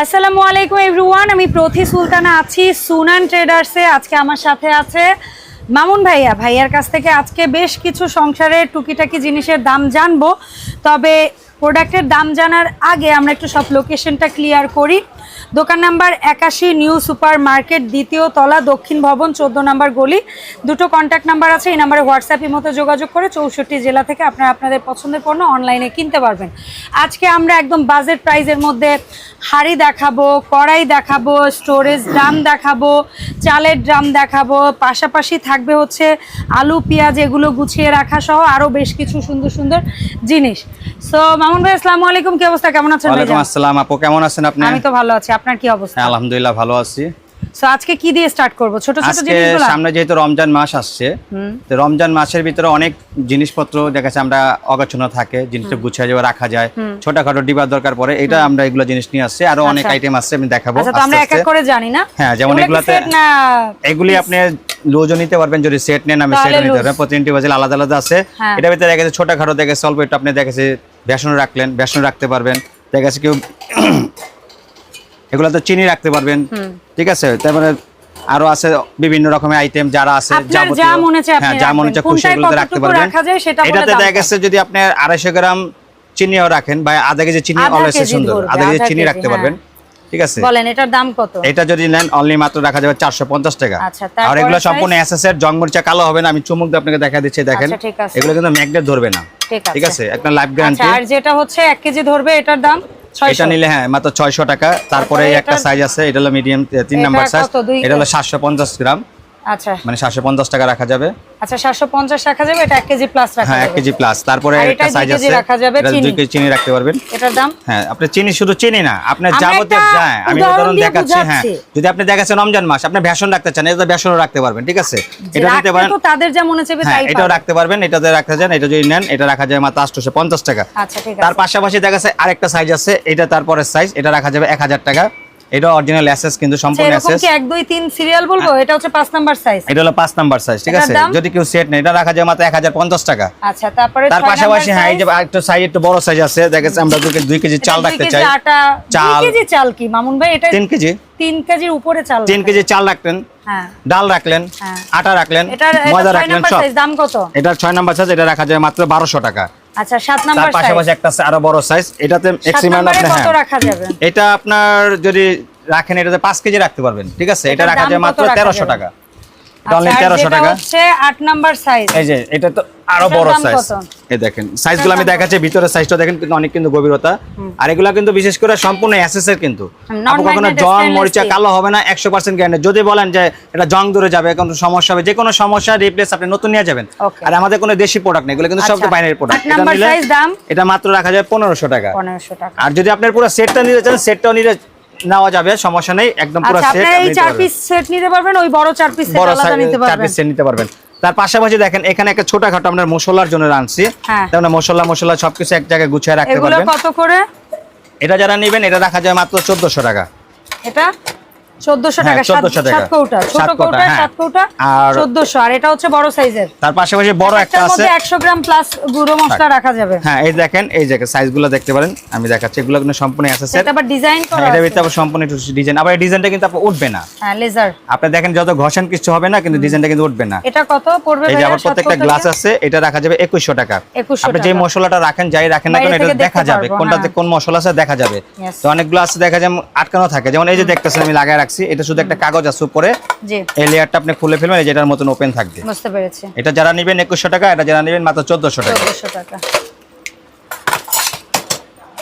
আসসালামু আলাইকুম এভরিওয়ান, আমি প্রথি সুলতানা আছি সুনান ট্রেডার্সে। আজকে আমার সাথে আছে মামুন ভাইয়া, ভাইয়ার কাছ থেকে আজকে বেশ কিছু সংসারের টুকিটাকি জিনিসের দাম জানব। তবে প্রোডাক্টের দাম জানার আগে আমরা একটু সব লোকেশনটা ক্লিয়ার করি। দোকান নাম্বার একাশি নিউ সুপার মার্কেট, দ্বিতীয় তলা, দক্ষিণ ভবন, চোদ্দ নাম্বার গলি। দুটো কন্ট্যাক্ট নাম্বার আছে, এই নাম্বারে হোয়াটসঅ্যাপের মতো যোগাযোগ করে চৌষট্টি জেলা থেকে আপনারা আপনাদের পছন্দের পণ্য অনলাইনে কিনতে পারবেন। আজকে আমরা একদম বাজেট প্রাইজের মধ্যে হাড়ি দেখাবো, কড়াই দেখাবো স্টোরেজ ড্রাম দেখাবো, চালের ড্রাম দেখাবো, পাশাপাশি থাকবে হচ্ছে আলু, পেঁয়াজ এগুলো গুছিয়ে রাখা সহ আরও বেশ কিছু সুন্দর সুন্দর জিনিস। সো মামুন ভাই আসসালামু আলাইকুম। কি অবস্থা? কেমন আছেন ওয়ালাইকুম ভাইজান? আসসালাম। আপু কেমন আছেন আপনি? আমি তো ভালো আছি। আপনার কি অবস্থা? হ্যাঁ আলহামদুলিল্লাহ ভালো আছি। সো আজকে কি দিয়ে স্টার্ট করব? ছোট ছোট জিনিসগুলো? সামনে যেহেতু রমজান মাস আসছে তো রমজান মাসের ভিতরে অনেক জিনিসপত্র দেখা যাচ্ছে আমরা অগচ্ছন্ন থাকে জিনিসটা গুছিয়ে যাবে রাখা যায়। ছোটখাটো ডিবার দরকার পড়ে এটা আমরা এগুলো জিনিস নিয়ে আসছি। আরও অনেক আচ্ছা। আইটেম আছে আমি দেখাবো আচ্ছা তো আমরা এক এক করে জানি না? হ্যাঁ, যেমন এগুলাতে- এগুলি আপনি লুজও নিতে পারবেন যদি সেট নেন আমি সেট নিতে। পারবেন প্রতিটি আলাদা আলাদা আছে। হ্যাঁ। এটা ভিতরে দেখা যাচ্ছে ছোটখাটো দেখে অল্প একটু আপনি দেখেছে বেসন রাখলেন বেসন রাখতে পারবেন। দেখা আছে কেউ এগুলো তো চিনি রাখতে পারবেন। ঠিক আছে? তারপরে আরও আছে বিভিন্ন রকমের আইটেম যারা আছে যা মনে চায় হ্যাঁ মনে। খুশি এগুলোতে রাখতে পারবেন। এটাতে দেখা গেছে যদি আপনি আড়াইশো গ্রাম চিনিও রাখেন বা আধা কেজি চিনি অলওয়েজ সুন্দর। আধা কেজি চিনি রাখতে হ্যাঁ। পারবেন। ঠিক আছে? বলেন এটার দাম কত? এটা যদি নেন অনলি মাত্র রাখা যাবে চারশো পঞ্চাশ টাকা। আচ্ছা, আর এগুলো সম্পূর্ণ এসএস এর জং কালো হবে না আমি চুমুক দিয়ে আপনাকে দেখা দিচ্ছি দেখেন। আচ্ছা। এগুলো কিন্তু ম্যাগনেট ধরবে না। ঠিক আছে। একটা লাইফ আচ্ছা গ্যারান্টি আর যেটা হচ্ছে এক কেজি ধরবে এটার দাম এটা নিলে হ্যাঁ মাত্র ছয়শো টাকা। তারপরে তারপরে একটা সাইজ আছে এটা হলো মিডিয়াম তিন নাম্বার সাইজ এটা হলো সাতশো পঞ্চাশ গ্রাম। আচ্ছা। মানে সাতশো পঞ্চাশ টাকা রাখা যাবে। আচ্ছা 750 রাখা যাবে এটা এক কেজি প্লাস রাখা হ্যাঁ এক যাবে। কেজি প্লাস তারপরে একটা সাইজ আছে রাখা যাবে চিনি। দুই কেজি চিনি রাখতে পারবেন। এটার দাম? হ্যাঁ আপনি চিনি শুধু চিনি না আমরা যাবতীয় হ্যাঁ আমি উদাহরণ দেখাচ্ছি হ্যাঁ। যদি আপনি দেখাচ্ছেন রমজান মাস আপনি ভেষণ রাখতে চান এটা ভেষণও রাখতে পারবেন ঠিক আছে? এটা পারেন তো তাদের যা মনে চাইবে হ্যাঁ তাই এটাও রাখতে পারবেন এটাতে রাখতে চান এটা যদি নেন এটা রাখা যায় মাত্র আটশোশো পঞ্চাশ টাকা। আচ্ছা ঠিক তার পাশাপাশি দেখা যাচ্ছে আরেকটা সাইজ আছে এটা তারপরের সাইজ এটা রাখা যাবে এক হাজার টাকা। এটা অরিজিনাল অ্যাসেস কিন্তু আচ্ছা, সম্পূর্ণ এরকম কি এক দুই তিন সিরিয়াল বলব? এটা হচ্ছে পাঁচ নাম্বার সাইজ এটা হলো পাঁচ নাম্বার সাইজ ঠিক আছে? যদি কেউ সেট নেই এটা রাখা যায় মাত্র এক হাজার পঞ্চাশ টাকা। আচ্ছা তারপরে তার পাশাপাশি হ্যাঁ এই যে একটু সাইজ একটু বড় সাইজ আছে দেখা যাচ্ছে আমরা দুই কেজি- দুই কেজি চাল রাখতে চাই। চাল। কেজি চাল কি? মামুন ভাই এটা তিন কেজি। তিন কেজির উপরে চাল তিন রাখা কেজি চাল রাখতেন হ্যাঁ। ডাল রাখলেন হ্যাঁ। আটা রাখলেন ময়দা রাখলেন সব। দাম কত? এটার ছয় নাম্বার সাইজ এটা রাখা যায় মাত্র বারোশো টাকা। আচ্ছা সাত তার নাম্বার সাইজ পাশাপাশি একটা আরও বড় সাইজ এটাতে ম্যাক্সিমাম আপনি কত হ্যাঁ। রাখা যাবে? এটা আপনার যদি রাখেন এটাতে পাঁচ কেজি রাখতে পারবেন ঠিক আছে? এটা রাখা যায় মাত্র রাখা তেরোশো যাবে? টাকা। টাকা। হচ্ছে আট নাম্বার সাইজ এই যে এটা তো আরও বড় সাইজ এই দেখেন সাইজগুলো আমি দেখাচ্ছি ভিতরে সাইজটা দেখেন কিন্তু অনেক কিন্তু গভীরতা। আর এগুলা কিন্তু বিশেষ করে সম্পূর্ণ অ্যাসেসের কিন্তু। আপনি কখনো জং মরিচা কালো হবে না একশো পার্সেন্ট গ্যারান্টি যদি বলেন যে এটা জং ধরে যাবে কোনো সমস্যা হবে যে কোনো সমস্যা রিপ্লেস আপনি নতুন নিয়ে যাবেন। আর আমাদের কোনো দেশি প্রোডাক্ট নেই এগুলো কিন্তু সব আচ্ছা, বাইরের প্রোডাক্ট এটা মাত্র রাখা যায় পনেরোশো টাকা। আর যদি আপনার পুরো সেটটা নিতে চান সেটটাও নিতে নেওয়া যাবে সমস্যা নেই একদম পুরো আচ্ছা সেট আপনারা এই চার পিস সেট নিতে পারবেন ওই বড় চার পিস সেট আলাদা নিতে চার পিস সেট নিতে পারবেন। তার পাশাপাশি দেখেন এখানে একটা ছোটখাটো আমরা মশলার জন্য আনছি তাহলে তেমন মশলা মশলা সবকিছু এক জায়গায় গুছিয়ে রাখতে এগুলো কত করে? এটা যারা নেবেন এটা রাখা যায় মাত্র চোদ্দশো টাকা। এটা? চোদ্দশো টাকা 1400 টাকা। কৌটা ছোট কৌটা, কৌটা। সাত কৌটা আর- চোদ্দশো। আর এটা হচ্ছে বড় সাইজের। তার পাশাপাশি বড় একটা আছে মধ্যে একশো গ্রাম প্লাস গুঁড়ো মশলা রাখা যাবে। হ্যাঁ এই দেখেন এই জায়গায় সাইজগুলো দেখতে পারেন আমি দেখাচ্ছি। এগুলো কিন্তু সম্পূর্ণ আছে। সেট এটা আবার ডিজাইন করা এটা ভিতরে আবার সম্পূর্ণ একটু ডিজাইন আবার এই ডিজাইনটা কিন্তু আপনার উঠবে না। হ্যাঁ লেজার আপনি দেখেন যত ঘষণ কিছু হবে না কিন্তু ডিজাইনটা কিন্তু উঠবে না। এটা কত পড়বে এই যে আবার প্রত্যেকটা গ্লাস আছে এটা রাখা যাবে টাকা। আপনি যে মশলাটা রাখেন যাই রাখেন না কেন এটা দেখা যাবে। কোনটাতে হ্যাঁ। কোন মশলা আছে দেখা যাবে. তো অনেকগুলো আছে দেখা যায় আটকানো থাকে। যেমন এই যে দেখতেছেন আমি লাগায় রাখছি। এটা শুধু একটা কাগজ আছে উপরে। জি। এই লেয়ারটা আপনি খুলে ফেলবেন এই যেটার মতন ওপেন থাকবে। বুঝতে পেরেছি। এটা যারা নেবেন একুশশো টাকা এটা যারা নেবেন মাত্র চোদ্দশো টাকা। টাকা।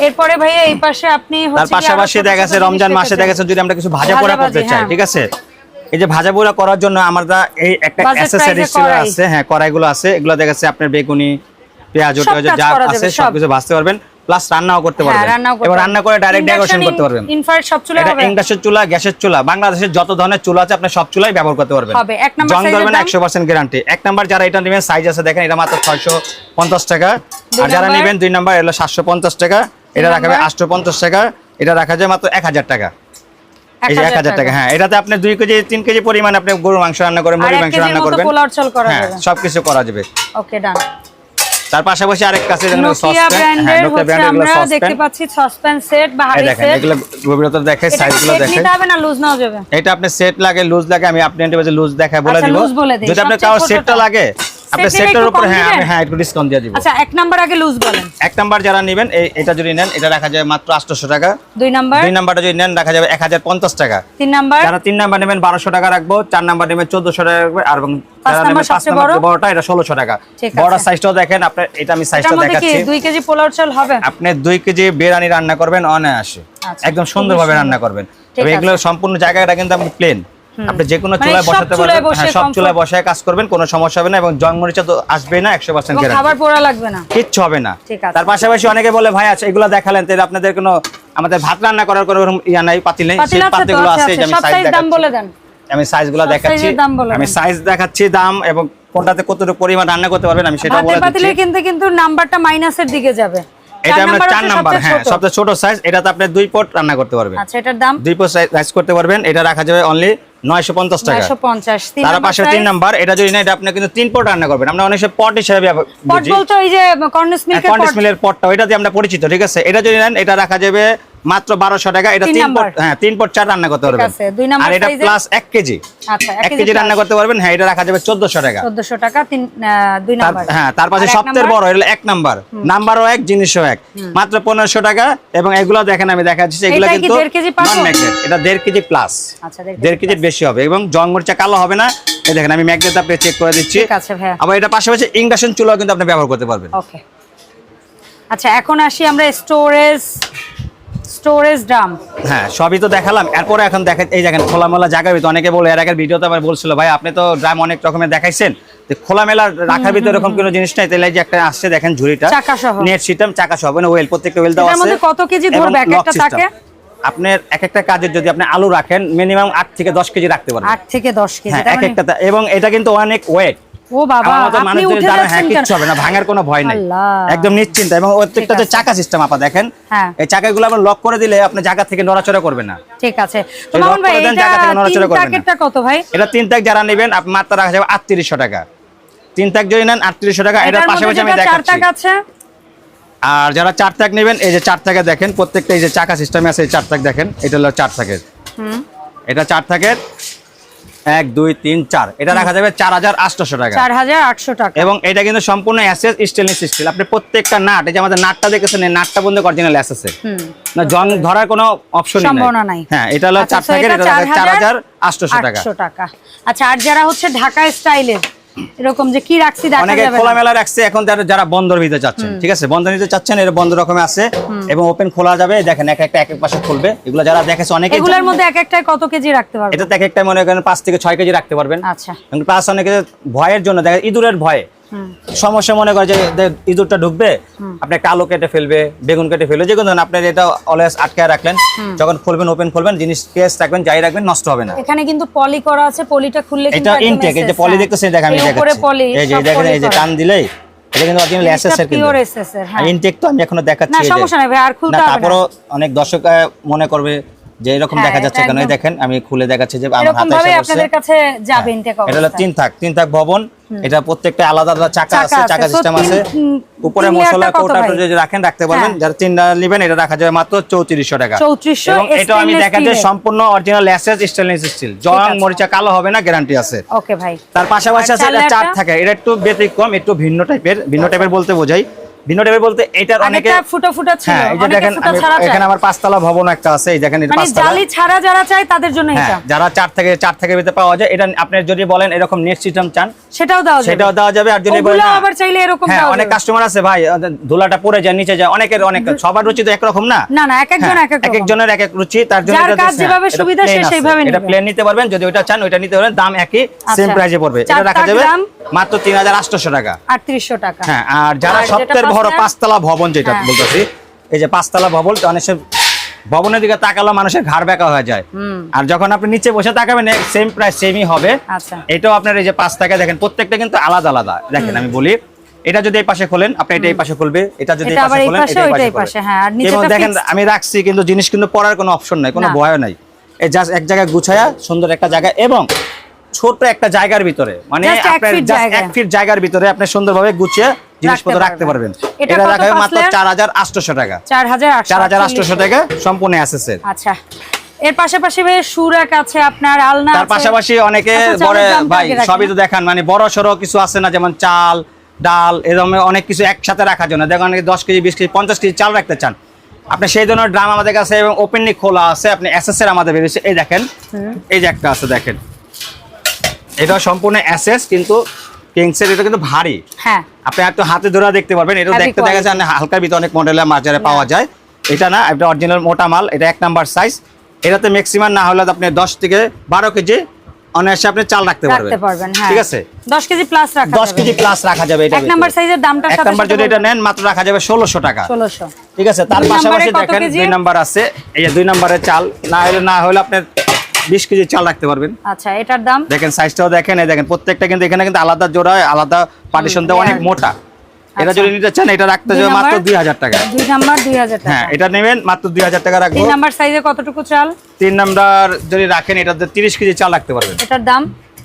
এরপরে ভাইয়া এই পাশে আপনি তার পাশাপাশি দেখা জিনিস রমজান মাসে দেখা যাচ্ছে যদি আমরা কিছু ভাজা পোড়া করতে চাই হ্যাঁ। ঠিক আছে? এই যে ভাজা পোড়া করার জন্য আমরা এই একটা অ্যাসেসরিজ কড়াই। আছে হ্যাঁ কড়াইগুলো আছে। এগুলো দেখা যাচ্ছে আপনার বেগুনি পেঁয়াজ যা আছে সব। সবকিছু ভাজতে পারবেন। প্লাস রান্নাও করতে হ্যাঁ, পারবেন। এবার রান্না করে ডাইরেক্ট ডেকোরেশন করতে পারবেন। infrared সব চুলা হবে? ইন্ডাকশন চুলা গ্যাসের চুলা বাংলাদেশের যত ধরনের চুলা আছে আপনি সব চুলাই ব্যবহার করতে পারবেন। হবে। এক নাম্বার জং size এর ধরবে না একশো পার্সেন্ট গ্যারান্টি এক নাম্বার যারা এটা নেবেন সাইজ আছে দেখেন এটা মাত্র ছয়শো পঞ্চাশ টাকা। আর যারা? নেবেন দুই নাম্বার সাতশো পঞ্চাশ টাকা। এটা রাখা যাবে নাম্বার? আটশো পঞ্চাশ টাকা। এটা রাখা যায় মাত্র এক হাজার টাকা। এই যে এক 1000 হাজার টাকা হ্যাঁ। এটাতে আপনি দুই কেজি তিন কেজি পরিমাণ আপনি গরুর মাংস রান্না করেন আর মুরগির মাংস রান্না মতো করবেন। পোলাও চাল করা হ্যাঁ যাবে। সবকিছু করা যাবে। ওকে ডান তার পাশাপাশি আরেক কাছে নোকিয়া ব্র্যান্ডের হচ্ছে আমরা দেখতে পাচ্ছি সসপ্যান সেট বা হাড়ি সেট এগুলো গভীরতা দেখে সাইজগুলো দেখে। নিতে হবে না লুজ নাও যাবে? এটা আপনি সেট লাগে লুজ লাগে আমি আপনি লুজ দেখায় বলে আচ্ছা, দিব। যদি আপনার কারও সেটটা। লাগে আপনি সেটের উপর হ্যাঁ আমি হ্যাঁ একটু ডিসকাউন্ট দিয়ে দিব। আচ্ছা এক নাম্বার আগে লুজ বলেন। এক নাম্বার যারা নেবেন এটা যদি নেন এটা রাখা যায় মাত্র 800 টাকা। দুই নাম্বার দুই নাম্বারটা যদি নেন রাখা যাবে 1050 টাকা। তিন নাম্বার যারা তিন নাম্বার নেবেন 1200 টাকা রাখব চার নাম্বার নেবেন 1400 টাকা রাখবে আর এবং যারা নাম্বার নেবেন পাঁচ নাম্বার? বড়টা এটা 1600 টাকা। বড় সাইজটাও দেখেন আপনি এটা আমি সাইজটা দেখাচ্ছি। দুই কেজি পোলাও চাল হবে? আপনি দুই কেজি বিরিয়ানি রান্না করবেন অনায়াসে। আচ্ছা, একদম সুন্দরভাবে রান্না করবেন। তবে এগুলো সম্পূর্ণ জায়গাটা কিন্তু আপনি প্লেন আপনি যে কোনো মানে চুলায় বসাতে পারবেন। হ্যাঁ সব চুলায় বসায় কাজ করবেন কোনো সমস্যা হবে না এবং জং মরিচা তো আসবেই না একশো পার্সেন্ট খাবার পোড়া লাগবে না। কিচ্ছু হবে না। তার পাশাপাশি অনেকে বলে ভাই আচ্ছা এগুলো দেখালেন তাহলে আপনাদের কোনো আমাদের ভাত রান্না করার কোনো ইয়া নাই পাতিল নেই পাতিল সেই আছে পাতিলগুলো আছে আছে আছে আমি সাইজ দাম দেখাচ্ছি। বলে দেন। আমি সাইজগুলো দেখাচ্ছি আমি সাইজ দেখাচ্ছি দাম এবং কোনটাতে কতটুকু পরিমাণ রান্না করতে পারবেন আমি সেটা বলে পাতিলে দিচ্ছি। কিন্তু কিন্তু নাম্বারটা মাইনাসের দিকে যাবে। এটা আমরা 4 নাম্বার হ্যাঁ সবচেয়ে ছোট সাইজ এটাতে আপনি দুই পট রান্না করতে পারবেন। আচ্ছা এটার দাম? দুই পট সাইজ করতে পারবেন এটা রাখা যাবে অনলি নয়শো পঞ্চাশ টাকা। নয়শো পঞ্চাশ তিন তার নাম্বার পাশে 3 নাম্বার এটা যদি না এটা আপনি কিন্তু তিন পট রান্না করবেন। আমরা অনেক পট হিসেবে পট বলতে ওই যে কর্নস মিল্কের পট কর্নস মিলের পটটা এটা দিয়ে আমরা পরিচিত ঠিক আছে? এটা যদি নেন এটা রাখা যাবে মাত্র বারোশো টাকা। এটা তিন। পট হ্যাঁ তিন পট চার রান্না করতে পারবেন। আর এটা প্লাস এক কেজি। আচ্ছা এক কেজি রান্না করতে পারবেন। হ্যাঁ এটা রাখা যাবে চোদ্দশো টাকা। চোদ্দশো টাকা তিন দুই নাম্বার। হ্যাঁ তার পাশে সবচেয়ে বড় এটা এক নাম্বার। নাম্বারও এক জিনিসও এক। মাত্র পনেরোশো টাকা এবং এগুলো দেখেন আমি দেখাচ্ছি এগুলো কিন্তু কেজি? নন ম্যাগনেট এটা দেড় কেজি প্লাস আচ্ছা দেড় কেজির বেশি হবে এবং জং মরিচা কালো হবে না। এই দেখেন আমি ম্যাগনেট আপনি চেক করে দিচ্ছি। ঠিক আছে ভাইয়া। আবার এটা পাশাপাশি ইন্ডাকশন চুলাও কিন্তু আপনি ব্যবহার করতে পারবেন। ওকে। আচ্ছা এখন আসি আমরা স্টোরেজ স্টোরেজ ড্রাম। হ্যাঁ সবই তো দেখালাম। এরপরে এখন দেখেন এই দেখেন খোলামেলা জায়গার ভিতরে অনেকে বলে এর আগের ভিডিওতে আবার বলছিল ভাই আপনি তো ড্রাম অনেক রকমের দেখাইছেন। খোলামেলা রাখার ভিতরে এরকম কোনো জিনিস নাই। তাহলে যে একটা আসছে দেখেন ঝুড়িটা। চাকা সহ। নেট সিস্টেম চাকা সহ মানে ওয়েল প্রত্যেকটা ওয়েল দেওয়া আছে। কত কেজি ধরবে? এক একটা। তাকে? আপনার এক একটা কাজের যদি আপনি আলু রাখেন মিনিমাম আট থেকে দশ কেজি রাখতে পারবেন। আট থেকে দশ কেজি হ্যাঁ এক মানে- একটা এবং এটা কিন্তু অনেক ওয়েট ও বাবা আপনি উঠে হ্যাঁ যাচ্ছেন কেন? হবে না ভাঙার কোনো ভয় নেই। একদম নিশ্চিন্ত এবং প্রত্যেকটা যে চাকা সিস্টেম আপা দেখেন হ্যাঁ। এই চাকাগুলো আবার লক করে দিলে আপনি জায়গা থেকে নড়াচড়া করবে না। ঠিক আছে। তো মামুন ভাই এটা নড়াচড়া তিন করবে না। প্যাকেটটা কত ভাই? এটা তিন তাক যারা নেবেন আপনি মাত্রা রাখা যাবে আটত্রিশশো টাকা। তিন তাক যদি নেন আটত্রিশশো টাকা। এটার পাশাপাশি আমি চার আছে? আর যারা চার তাক নেবেন এই যে চার তাকে দেখেন প্রত্যেকটা এই যে চাকা সিস্টেমে আছে এই চার তাক দেখেন এটা হলো চার তাকের এটা চার থাকের এক দুই তিন চার। এটা রাখা যাবে চার হাজার আটশো টাকা। চার হাজার আটশো টাকা। এবং এটা কিন্তু সম্পূর্ণ অ্যাসেস স্টেনলেস স্টিল আপনি প্রত্যেকটা নাট এই যে আমাদের নাটটা দেখেছেন এই নাটটা বন্ধ অরিজিনাল অ্যাসেসের না জং ধরার কোনো অপশন সম্ভাবনা নাই। হ্যাঁ এটা হলো আচ্ছা, চার থাকের এটা চার হাজার আটশো টাকা। আচ্ছা আর যারা হচ্ছে ঢাকা স্টাইলের এরকম যে কি রাখছি দেখা অনেকে যাবে না। খোলামেলা রাখছে এখন যারা যারা বন্দর ভিতরে চাচ্ছেন ঠিক আছে? বন্দর ভিতরে যাচ্ছেন এর বন্ধ রকমের আছে এবং ওপেন খোলা যাবে। দেখেন এক একটা এক এক পাশে খুলবে। এগুলো যারা দেখেছে অনেকে এগুলোর মধ্যে এক একটা কত কেজি রাখতে পারবেন এটা এক একটা মনে করেন পাঁচ থেকে ছয় কেজি রাখতে পারবেন। আচ্ছা। প্লাস অনেকে ভয়ের জন্য দেখেন ইঁদুরের ভয়ে। সমস্যা মনে করে যে ইঁদুরটা ঢুকবে আপনি একটা আলু কেটে ফেলবে বেগুন কেটে ফেলবে যে কোনো আপনার এটা অলওয়েজ আটকে রাখলেন। যখন খুলবেন ওপেন খুলবেন জিনিস কেস রাখবেন যাই রাখবেন নষ্ট হবে না। এখানে কিন্তু পলি করা আছে পলিটা খুললে এটা ইনটেক এই যে পলি হ্যাঁ। দেখতেছেন দেখ আমি দেখাচ্ছি। এই যে দেখেন এই যে টান দিলেই এটা কিন্তু অরিজিনাল এসএস এর কিন্তু। পিওর এসএস এর হ্যাঁ। ইনটেক তো আমি এখনও দেখাচ্ছি না সমস্যা নাই ভাই আর খুলতে হবে না। তারপরও অনেক দর্শক মনে করবে যে এরকম হ্যাঁ, দেখা যাচ্ছে এটা কেন দেখেন আমি খুলে দেখাচ্ছি যে আমার হাতে এসে আপনাদের কাছে যাবে ইনটেক এটা হলো তিন থাক তিন থাক ভবন। এটা প্রত্যেকটা আলাদা আলাদা চাকা আছে। চাকা সিস্টেম আছে। উপরে মশলা কৌটা যদি রাখেন রাখতে পারবেন। হ্যাঁ। যারা তিনটা নেবেন এটা রাখা যাবে মাত্র চৌত্রিশশো টাকা। 3400 এবং এটাও আমি দেখাচ্ছি সম্পূর্ণ অরিজিনাল ল্যাসেস স্টেনলেস স্টিল জং মরিচা কালো হবে না গ্যারান্টি আছে। ওকে ভাই। তার পাশাপাশি আছে চার এটা চার থাকে। এটা একটু ব্যতিক্রম একটু ভিন্ন টাইপের ভিন্ন টাইপের বলতে বোঝাই। ভিন্ন টাইপের বলতে এটার অনেকে ফুটা ফুটা ছিল হ্যাঁ এই দেখেন। এখানে আমার পাঁচতলা ভবন একটা আছে এই দেখেন এটা মানে পাঁচতলা। জালি ছাড়া যারা চায় তাদের জন্য হ্যাঁ এটা। যারা চার থেকে চার থেকে ভিতরে পাওয়া যায় এটা আপনি যদি বলেন এরকম নেট সিস্টেম চান সেটাও দেওয়া যাবে। সেটাও দেওয়া যাবে আর যদি বলেন আবার চাইলে এরকম হ্যাঁ অনেক কাস্টমার আছে ভাই ধুলাটা পড়ে যায় নিচে যায় অনেকের অনেক সবার রুচি তো একরকম না? না না এক একজন হ্যাঁ, এক এক এক একজনের এক এক রুচি তার জন্য যার এটা কাজ যেভাবে সুবিধা সে। সেইভাবে এটা প্লেন নিতে পারবেন যদি ওইটা চান ওইটা নিতে পারবেন দাম একই আচ্ছা। সেম প্রাইসে পড়বে। এটা রাখা যাবে মাত্র তিন হাজার আটশোশো টাকা। আটত্রিশশো টাকা। হ্যাঁ আর যারা সপ্তাহের বড় পাঁচতলা? পাঁচতলা ভবন যেটা হ্যাঁ। বলতেছি। এই যে পাঁচতলা ভবন অনেক ভবনের দিকে তাকালে মানুষের ঘাড় বেঁকা হয়ে যায়। আর যখন আপনি নিচে বসে তাকাবেন সেম প্রাইস সেমই হবে। আচ্ছা। এটাও আপনার এই যে পাঁচ টাকা দেখেন প্রত্যেকটা কিন্তু আলাদা আলাদা। দেখেন আমি বলি এটা যদি এই পাশে খোলেন আপনি এটা এই পাশে খুলবে এটা যদি এই পাশে খোলেন এটা এই পাশে হ্যাঁ, আর নিচেটা এবং দেখেন আমি রাখছি কিন্তু জিনিস কিন্তু পড়ার কোনো অপশন নাই কোনো। ভয় নাই। এই জাস্ট এক জায়গায় গুছায়া সুন্দর একটা জায়গা এবং ছোট একটা জায়গার ভিতরে মানে আপনার এক ফিট জায়গার ভিতরে আপনি সুন্দরভাবে গুছিয়ে জিনিসপত্র রাখতে পারবেন। এটা রাখা হবে মাত্র টাকা। চার হাজার আটশো চার হাজার আটশোশো টাকা সম্পূর্ণ অ্যাসেসের। আচ্ছা। এর পাশাপাশি সুরাক আছে আপনার আলনা তার পাশাপাশি অনেকে আচ্ছা, দামটা ভাই সবই তো? দেখান। মানে বড় সড়ো কিছু আছে না যেমন চাল ডাল এরকম অনেক কিছু একসাথে রাখার জন্য। দেখেন অনেকে দশ কেজি বিশ কেজি পঞ্চাশ কেজি চাল রাখতে চান। আপনি সেই ধরনের ড্রাম আমাদের কাছে এবং ওপেনলি খোলা আছে। আপনি এর আমাদের বেরিয়েছে। এই দেখেন এই যে একটা আছে দেখেন। এটা সম্পূর্ণ এসএস কিন্তু কিংসের এটা কিন্তু ভারী। হ্যাঁ। আপনি একটু হাতে ধরে দেখতে পারবেন এটা দেখতে দেখা যায় হালকার ভিতরে অনেক মডেলের মার্জারে পাওয়া যায়। এটা না এটা অরিজিনাল মোটা মাল এটা এক নাম্বার সাইজ এটাতে ম্যাক্সিমাম না হলে আপনি দশ থেকে বারো কেজি অনায়াসে আপনি চাল রাখতে পারবেন। হ্যাঁ। ঠিক আছে? দশ কেজি প্লাস রাখা দশ কেজি প্লাস রাখা যাবে এটা এক নাম্বার সাইজের দামটা এক নাম্বার যদি এটা নেন মাত্র রাখা যাবে ষোলোশো টাকা। ঠিক আছে? তার পাশাপাশি দেখেন দুই নাম্বার আছে। এই যে দুই নাম্বারের চাল না হলে না হলে আপনার বিশ কেজি চাল রাখতে পারবেন। আচ্ছা এটার দাম? দেখেন সাইজটাও দেখেন এই দেখেন প্রত্যেকটা কিন্তু এখানে কিন্তু আলাদা জোড়া আলাদা পার্টিশন দেওয়া অনেক মোটা। এটা আচ্ছা। যদি নিতে চান এটা রাখতে যাবে মাত্র নাম্বার? দুই হাজার টাকা। দুই নাম্বার 2000 টাকা হ্যাঁ এটা নেবেন মাত্র দুই হাজার টাকা রাখব। তিন নাম্বার সাইজে কতটুকু চাল? তিন নাম্বার যদি রাখেন এটাতে তিরিশ কেজি চাল রাখতে পারবেন। এটার দাম?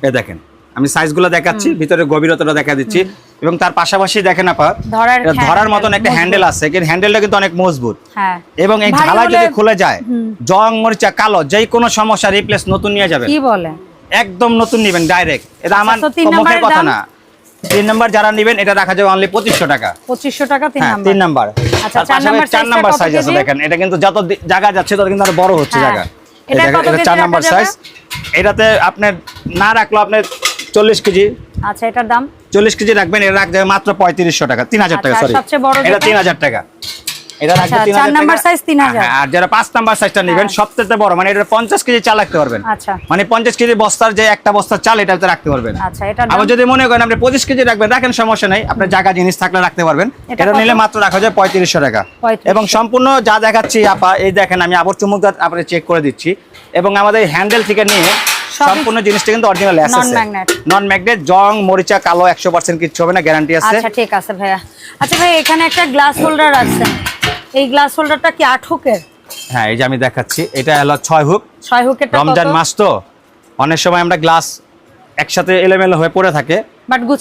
এই দেখেন আমি সাইজগুলো দেখাচ্ছি ভিতরে গভীরতাটা দেখা দিচ্ছি। এবং তার পাশাপাশি দেখেন আপা ধরার হ্যাঁ, ধরার মতন একটা হ্যান্ডেল আছে কিন্তু হ্যান্ডেলটা কিন্তু অনেক মজবুত। হ্যাঁ। এবং এই ঢালাই যদি খুলে যায় জং মরিচা কালো যেই কোনো সমস্যা রিপ্লেস নতুন নিয়ে যাবে কি বলে? একদম নতুন নেবেন ডাইরেক্ট এটা আমার তো মুখের কথা না। তিন নাম্বার যারা নেবেন এটা রাখা যাবে অনলি পঁচিশশো টাকা। পঁচিশশো টাকা তিন হ্যাঁ নাম্বার। আচ্ছা, চার নাম্বার সাইজ আছে? দেখেন এটা কিন্তু যত জায়গা যাচ্ছে তত কিন্তু আরও বড় হচ্ছে হ্যাঁ। জায়গা। এটা চার নাম্বার সাইজ এটাতে আপনার না রাখল আপনার চল্লিশ কেজি। আচ্ছা এটার দাম? চল্লিশ কেজি রাখবেন এটা মাত্র পঁয়ত্রিশশো টাকা তিন হাজার টাকা আচ্ছা, সরি এটা তিন হাজার টাকা। এটা রাখবে তিন নাম্বার টাকা। size 3000 আর যারা পাঁচ নাম্বার সাইজটা নেবেন। সবচেয়ে বড় মানে এটা পঞ্চাশ কেজি চাল রাখতে পারবেন। আচ্ছা। মানে পঞ্চাশ কেজি বস্তার যে একটা বস্তার চাল এটাতে রাখতে পারবেন। আচ্ছা আবার যদি মনে করেন আপনি পঁচিশ কেজি রাখবেন রাখেন সমস্যা নেই আপনার জায়গা জিনিস থাকলে রাখতে পারবেন। এটা নিলে মাত্র রাখা যায় পঁয়ত্রিশশো টাকা। এবং সম্পূর্ণ যা দেখাচ্ছি আপা এই দেখেন আমি আবার চুমুক চেক করে দিচ্ছি। এবং আমাদের হ্যান্ডেল থেকে নিয়ে সম্পূর্ণ জিনিসটা কিন্তু অরিজিনাল Non-magnet। নন ম্যাগনেট জং মরিচা কালো একশো পার্সেন্ট কিচ্ছু হবে না গ্যারান্টি আছে। আচ্ছা ঠিক আছে ভাইয়া। আচ্ছা ভাই এখানে একটা গ্লাস হোল্ডার আছে। এই গ্লাস হোল্ডারটা কি আট হুকের? হ্যাঁ এই যে আমি দেখাচ্ছি এটা হলো ছয় হুক। ছয় হুকের রমজান মাস তো অনেক সময় আমরা গ্লাস একসাথে এলোমেলো হয়ে পড়ে থাকে।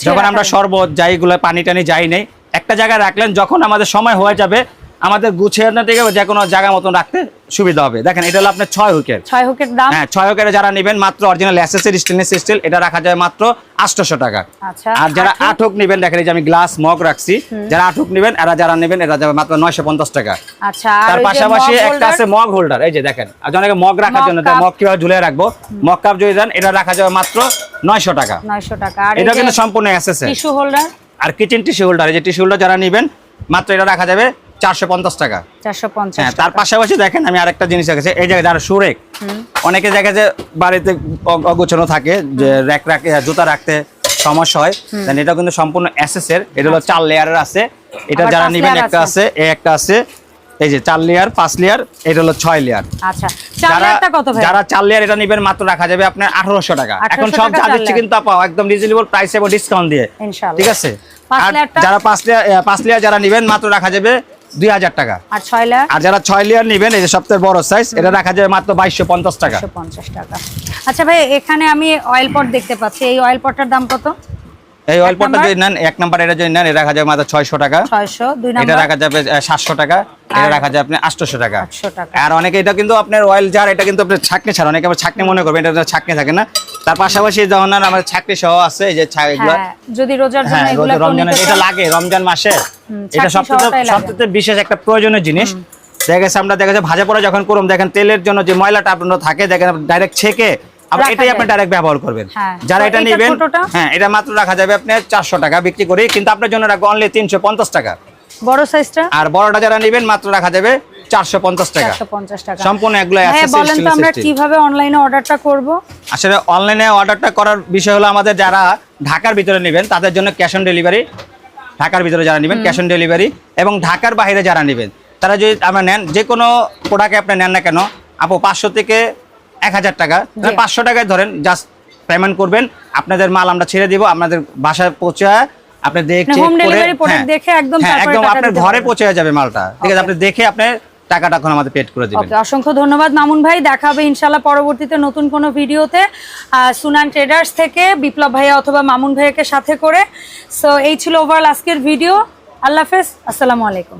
যখন আমরা। শরবত যাই এগুলো পানি টানি যাই নেই একটা জায়গায় রাখলেন যখন আমাদের সময় হয়ে যাবে আমাদের গুছিয়ে না থেকে যে কোনো জায়গা মতন রাখতে সুবিধা হবে। দেখেন এটা হলো আপনার ছয় হুকের। ছয় হুকের দাম? হ্যাঁ ছয় হুকের যারা নেবেন মাত্র অরিজিনাল অ্যাসেসের স্টেনলেস স্টিল এটা রাখা যায় মাত্র আটশোশো টাকা। আচ্ছা আর যারা আট হুক? নেবেন দেখেন এই যে আমি গ্লাস মগ রাখছি যারা আট হুক নেবেন এরা যারা নেবেন এরা যাবে মাত্র নয়শো পঞ্চাশ টাকা। আচ্ছা তার পাশাপাশি একটা আছে মগ হোল্ডার এই যে দেখেন আর অনেকে মগ রাখার জন্য মগ কীভাবে ঝুলে রাখব? মগ কাপ যদি দেন এটা রাখা যাবে মাত্র নয়শো টাকা। নয়শো টাকা। এটা কিন্তু সম্পূর্ণ অ্যাসেসের টিস্যু হোল্ডার আর কিচেন টিস্যু হোল্ডার এই যে টিস্যু হোল্ডার যারা নেবেন মাত্র এটা রাখা যাবে চারশো পঞ্চাশ টাকা। চারশো পঞ্চাশ হ্যাঁ তার পাশাপাশি দেখেন আমি আরেকটা জিনিস রেখেছি এই জায়গায় যারা সুরেক অনেকে দেখে যে বাড়িতে অগোছানো থাকে যে র্যাক রাখে জুতা রাখতে সমস্যা হয়। দেন এটা কিন্তু সম্পূর্ণ অ্যাসেসের এটা হলো চার লেয়ারের আছে। এটা যারা নেবেন একটা আছে। এই একটা আছে। এই যে চার লেয়ার পাঁচ লেয়ার এটা হলো ছয় লেয়ার। আচ্ছা। যারা কত ভাই? যারা চার লেয়ার এটা নেবেন মাত্র রাখা যাবে আপনার আঠারোশো টাকা। এখন সব যা দিচ্ছি কিন্তু আপা একদম রিজনেবল প্রাইস এবং ডিসকাউন্ট দিয়ে। ইনশাআল্লাহ। ঠিক আছে? আর যারা পাঁচ লেয়ার পাঁচ লেয়ার যারা নেবেন মাত্র রাখা যাবে দুই হাজার টাকা। আর ছয় লাখ আর যারা ছয় লেয়ার নেবেন এই যে সবথেকে বড় সাইজ এটা রাখা যাবে মাত্র বাইশশো পঞ্চাশ টাকা। পঞ্চাশ টাকা। আচ্ছা ভাই এখানে আমি অয়েল পট দেখতে পাচ্ছি। এই অয়েল পটটার দাম কত? এই অয়েল পটটা যদি নেন এক নাম্বার এটা যদি নেন এটা রাখা যাবে মাত্র ছয়শো টাকা। ছয়শো দুই এটা রাখা যাবে সাতশো টাকা। এটা রাখা যাবে আপনি আটশোশো টাকা। 800 টাকা। আর অনেকে এটা কিন্তু আপনার অয়েল জার এটা কিন্তু আপনার ছাকনি ছাড়া অনেকে আবার ছাকনি মনে করবেন এটা ছাকনি থাকে না। তার পাশাপাশি যখন আমাদের ছাকনি সহ আছে এই যে হ্যাঁ যদি রোজার জন্য হ্যাঁ রমজানের এটা লাগে রমজান মাসে। এটা সবচেয়ে সবচেয়ে বিশেষ একটা প্রয়োজনীয় জিনিস। দেখা গেছে আমরা দেখা যাচ্ছে ভাজা পড়া যখন করুন দেখেন তেলের জন্য যে ময়লাটা আপনার থাকে দেখেন ডাইরেক্ট ছেকে এটাই আপনি ডাইরেক্ট ব্যবহার করবেন। হ্যাঁ। যারা এটা এটা নেবেন হ্যাঁ এটা মাত্র রাখা যাবে আপনি চারশো টাকা বিক্রি করি কিন্তু আপনার জন্য রাখব অনলি তিনশো পঞ্চাশ টাকা। বড় সাইজটা? আর বড়টা যারা নেবেন মাত্র রাখা যাবে চারশো পঞ্চাশ টাকা। সম্পূর্ণ এগুলো বলেন তো আমরা কীভাবে অনলাইনে অর্ডারটা করব? আসলে অনলাইনে অর্ডারটা করার বিষয় হলো আমাদের যারা ঢাকার ভিতরে নেবেন তাদের জন্য ক্যাশ অন ডেলিভারি ঢাকার ভিতরে যারা নেবেন ক্যাশ অন ডেলিভারি এবং ঢাকার বাইরে যারা নেবেন তারা যদি আমরা নেন যে কোনো প্রোডাক্টে আপনি নেন না কেন আপু পাঁচশো থেকে এক হাজার টাকা পাঁচশো টাকায় ধরেন জাস্ট পেমেন্ট করবেন আপনাদের মাল আমরা ছেড়ে দিব আপনাদের বাসায় পৌঁছায় আপনি দেখ মানে হ্যাঁ, দেখে একদম হ্যাঁ, একদম আপনার ঘরে পৌঁছে যাবে মালটা। ঠিক আছে আপনি দেখে আপনি টাকাটা এখন আমাদের পেড করে দিবেন। অসংখ্য ধন্যবাদ। মামুন ভাই, দেখা হবে ইনশাল্লাহ পরবর্তীতে নতুন কোনো ভিডিওতে। সুনান ট্রেডার্স থেকে বিপ্লব ভাইয়া অথবা মামুন ভাইয়াকে সাথে করে। সো এই ছিল ওভারঅল আজকের ভিডিও। আল্লাহ হাফেজ। আসসালামু আলাইকুম।